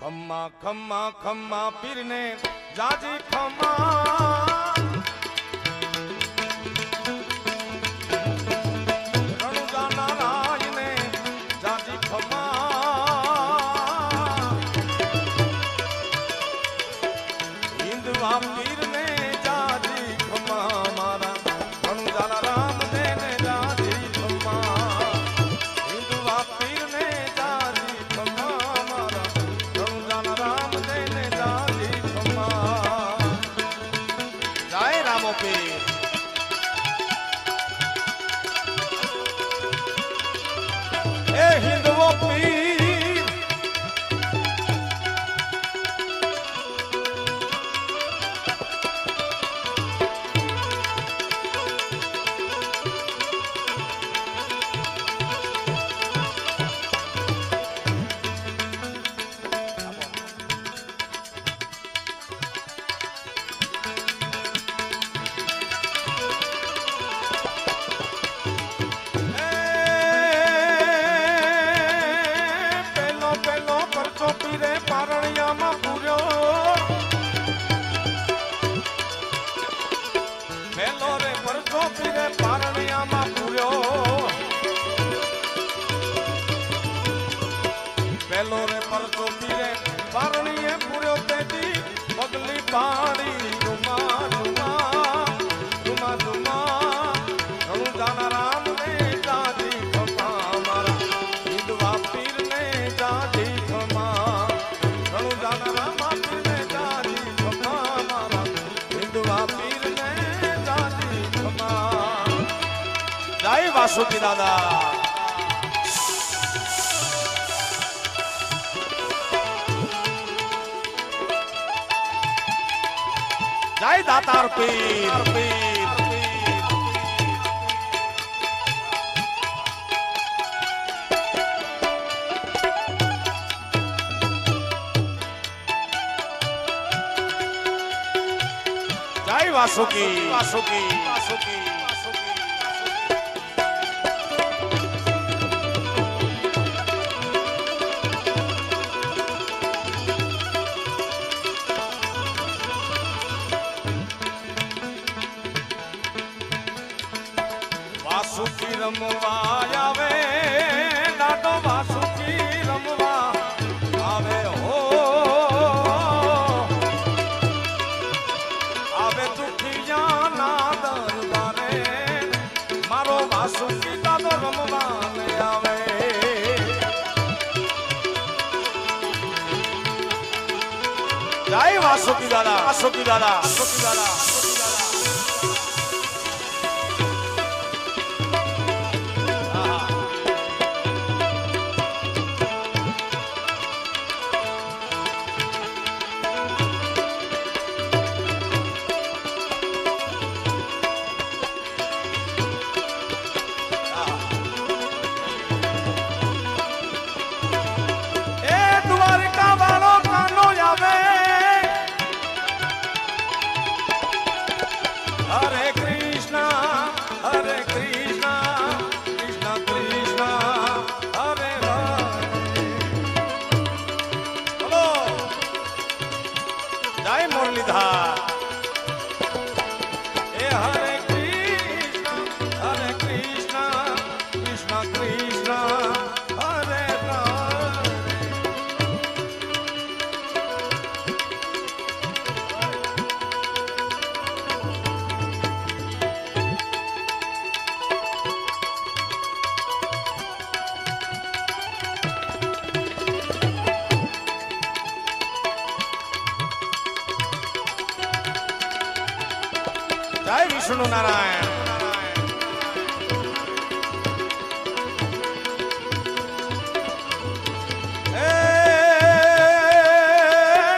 ખમ્મા ખમ્મા ખમ્મા પીરને જાજી ખમ્મા. પાડી ડુમા ડુમા ડુમા ડુમા ઘણું જાના રામ ને જાજી ખમા મારા હિંદવા પીર ને જાજી ખમા ઘણું જાના રામ પીર ને જાજી ખમા મારા હિંદવા પીર ને જાજી ખમા દાદા. જય દાતાર પીર. પીર જય વાસુકી વાસુકી વાસુકી. વાસુકી દાદા વાસુકી દાદા વાસુકી દાદા. विष्णु नारायण